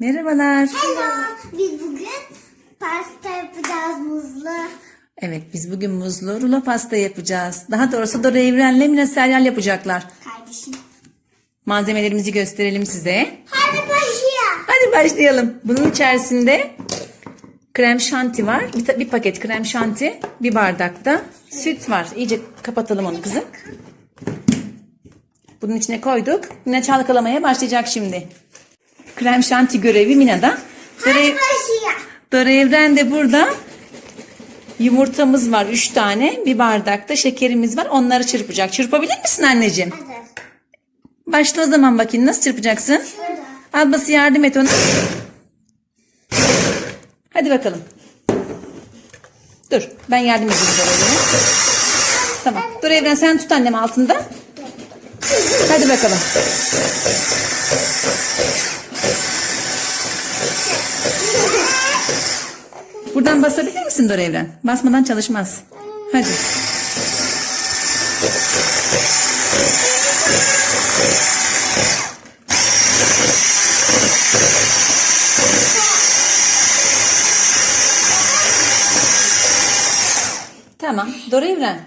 Merhabalar. Hello. Biz bugün pasta yapacağız muzlu. Evet biz bugün muzlu rulo pasta yapacağız. Daha doğrusu Dora Evren'le Mine Seryal yapacaklar. Kardeşim. Malzemelerimizi gösterelim size. Hadi başlayalım. Hadi başlayalım. Bunun içerisinde krem şanti var. Bir, bir paket krem şanti. Bir bardakta süt var. İyice kapatalım onu kızım. Bunun içine koyduk. Mine çalkalamaya başlayacak şimdi. Krem şanti görevi Mine'da. Dora, Hadi başlayalım. Dora Evren de burada. Yumurtamız var 3 tane. Bir bardakta şekerimiz var. Onları çırpacak. Çırpabilir misin anneciğim? Hadi. Başla o zaman bakayım nasıl çırpacaksın? Şurada. Ablası yardım et ona. Hadi bakalım. Dur ben yardım edeyim Dora Evren'e. Tamam. Dur Evren sen tut annem altında. Hadi bakalım. Buradan basabilir misin Dora Evren? Basmadan çalışmaz. Hadi. Tamam. Dora Evren.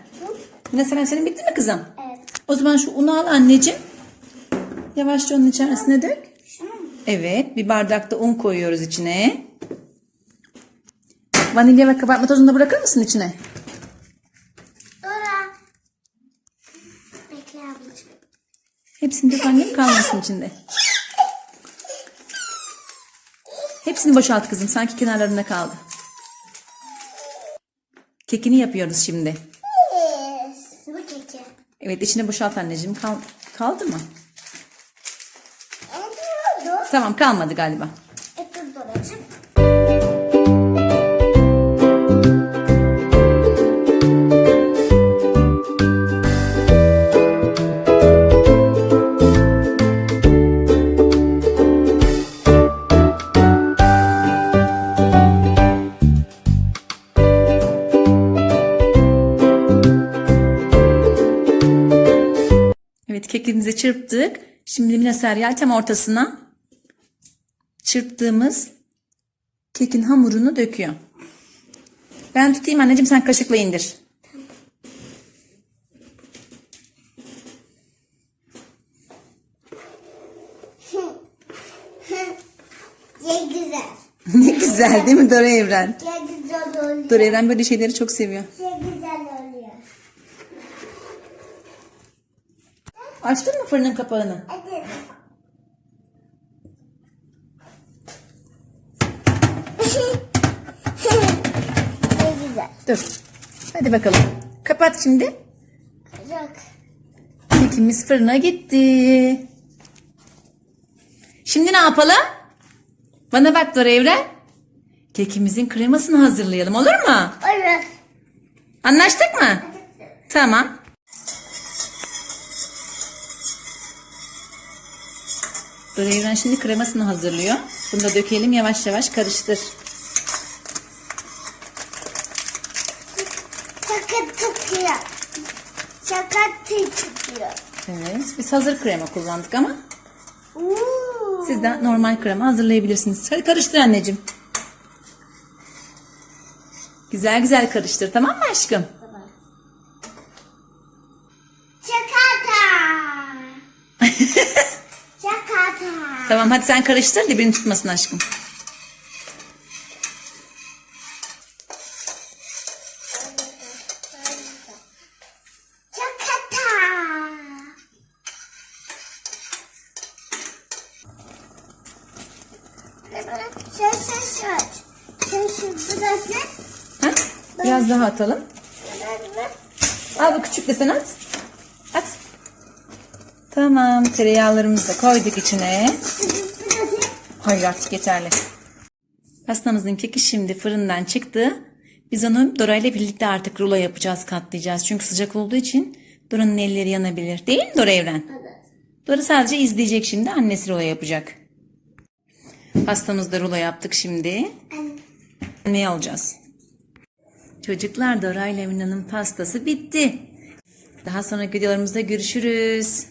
Yine sen senin bitti mi kızım? Evet. O zaman şu unu al anneciğim. Yavaşça onun içerisine dök. Evet. Bir bardakta un koyuyoruz içine. Vanilya ve kabartma tozunu da bırakır mısın içine? Dora. Bekle ablacığım. Hepsini dök annem kalmasın içinde. Hepsini boşalt kızım. Sanki kenarlarında kaldı. Kekini yapıyoruz şimdi. Bu keki. Evet içine boşalt anneciğim. Kal kaldı mı? Tamam kalmadı galiba. E, dur. Evet kekimizi çırptık. Şimdi Mine Seryal tam ortasına çırptığımız kekin hamurunu döküyor. Ben tutayım anneciğim sen kaşıkla indir. Ne güzel. ne güzel değil mi Dora Evren? Ne güzel oluyor. Dora Evren böyle şeyleri çok seviyor. Ne güzel oluyor. Açtın mı fırının kapağını? Hadi. ne güzel. Dur. Hadi bakalım. Kapat şimdi. Yok. Kekimiz fırına gitti. Şimdi ne yapalım? Bana bak Dora Evren. Kekimizin kremasını hazırlayalım olur mu? Olur. Anlaştık mı? Tamam. Dora Evren şimdi kremasını hazırlıyor. Bunu da dökelim yavaş yavaş karıştır. Sakat çıkıyor. Sakat çıkıyor. Evet biz hazır krema kullandık ama siz de normal krema hazırlayabilirsiniz. Hadi karıştır anneciğim. Güzel güzel karıştır tamam mı aşkım? Çakata. Çakata. Tamam hadi sen karıştır dibini tutmasın aşkım. Sen sen. Sen şu burası. Ha? Biraz daha atalım. Al bu küçük de sen at. At. Tamam tereyağlarımızı da koyduk içine. Hayır artık yeterli. Pastamızın keki şimdi fırından çıktı. Biz onu Dora ile birlikte artık rulo yapacağız, katlayacağız. Çünkü sıcak olduğu için Dora'nın elleri yanabilir. Değil mi Dora Evren? Evet. Dora sadece izleyecek şimdi. Annesi rulo yapacak. Pastamızda rulo yaptık şimdi. Ne alacağız? Çocuklar Dora ile Mina'nın pastası bitti. Daha sonraki videolarımızda görüşürüz.